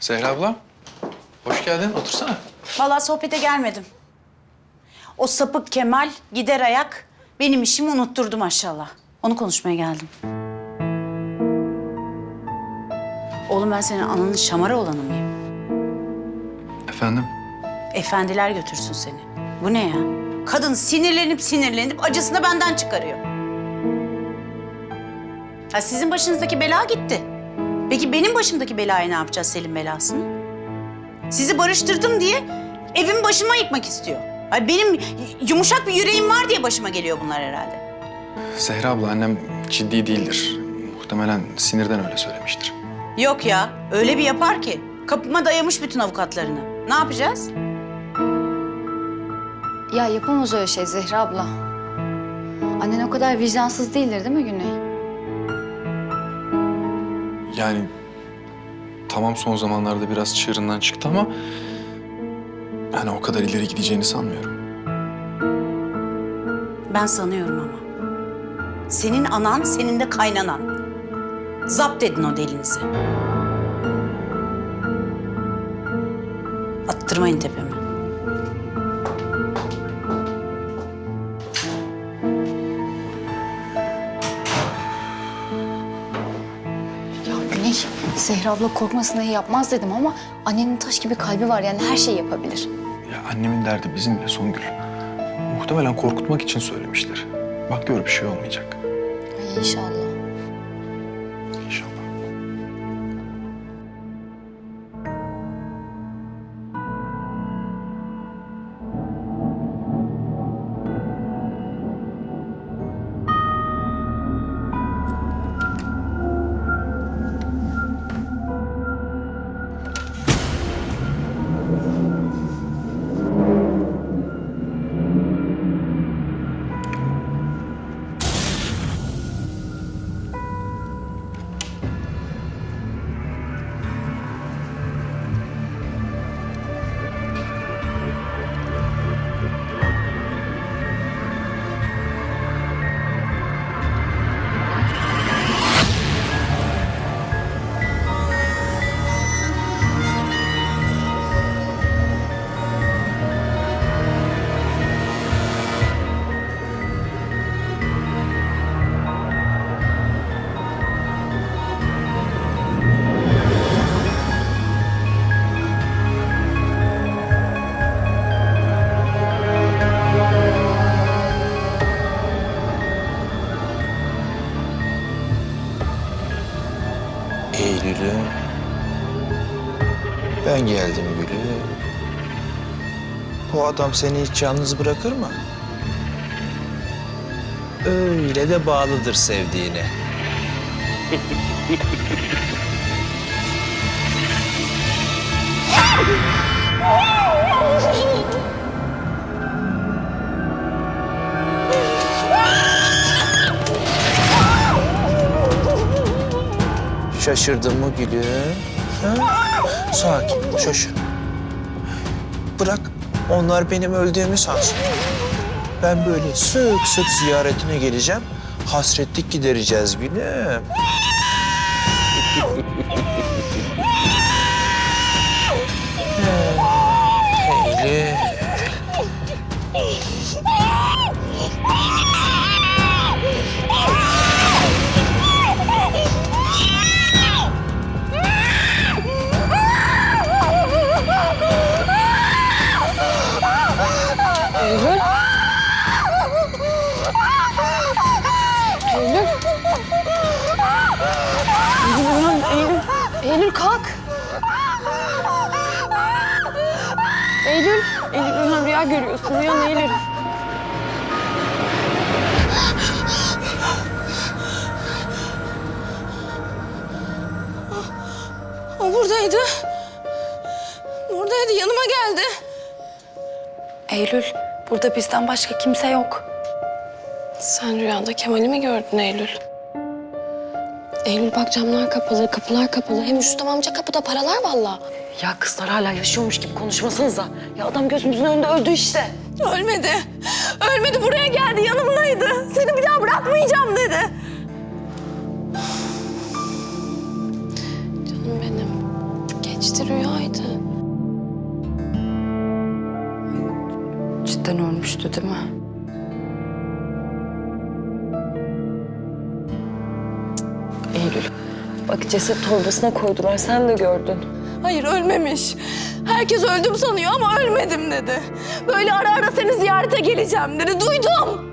Zehra abla, hoş geldin. Otursana. Vallahi sohbete gelmedim. O sapık Kemal gider ayak benim işimi unutturdu maşallah. Onu konuşmaya geldim. Oğlum ben senin ananın şamara olanı mıyım? Efendim? Efendiler götürsün seni. Bu ne ya? Kadın sinirlenip sinirlenip acısını benden çıkarıyor. Ha sizin başınızdaki bela gitti. Peki benim başımdaki belaya ne yapacağız Selim belasını? Sizi barıştırdım diye evimi başıma yıkmak istiyor. Ay benim yumuşak bir yüreğim var diye başıma geliyor bunlar herhalde. Zehra abla, annem ciddi değildir. Muhtemelen sinirden öyle söylemiştir. Yok ya, öyle bir yapar ki. Kapıma dayamış bütün avukatlarını. Ne yapacağız? Ya yapamaz öyle şey Zehra abla. Annen o kadar vicdansız değildir değil mi Güney? Yani tamam son zamanlarda biraz çığırından çıktı ama... ...yani o kadar ileri gideceğini sanmıyorum. Ben sanıyorum ama. Senin anan, senin de kaynanan. Zapt edin o delinizi. Attırmayın tepeme. Zehra abla korkmasın diye yapmaz dedim ama annenin taş gibi kalbi var yani her şeyi yapabilir. Ya annemin derdi bizimle Songül. Muhtemelen korkutmak için söylemiştir. Bak gör bir şey olmayacak. Ay. İnşallah. Ben geldim gülüm. Bu adam seni hiç yalnız bırakır mı? Öyle de bağlıdır sevdiğine. Şaşırdın mı gülüm? Ha? Sakin, şaşır. Bırak onlar benim öldüğümü sansın. Ben böyle sık sık ziyaretine geleceğim. Hasretlik gidereceğiz gülüm. Eylül kalk. Eylül, Eylül Rüyan rüya görüyorsun. Uyan Eylül. O buradaydı. Buradaydı, yanıma geldi. Eylül, burada bizden başka kimse yok. Sen rüyanda Kemal'i mi gördün Eylül? Eylül bak camlar kapalı, kapılar kapalı. Hem Rüstem amca kapıda paralar vallahi. Ya kızlar hala yaşıyormuş gibi konuşmasanıza. Ya adam gözümüzün önünde öldü işte. Ölmedi. Ölmedi buraya geldi yanımdaydı. Seni bir daha bırakmayacağım dedi. Canım benim. Geç geçti rüyaydı. Cidden ölmüştü değil mi? Eylül. Bak ceset torbasına koydular sen de gördün. Hayır ölmemiş. Herkes öldüm sanıyor ama ölmedim dedi. Böyle ara ara seni ziyarete geleceğim dedi. Duydum.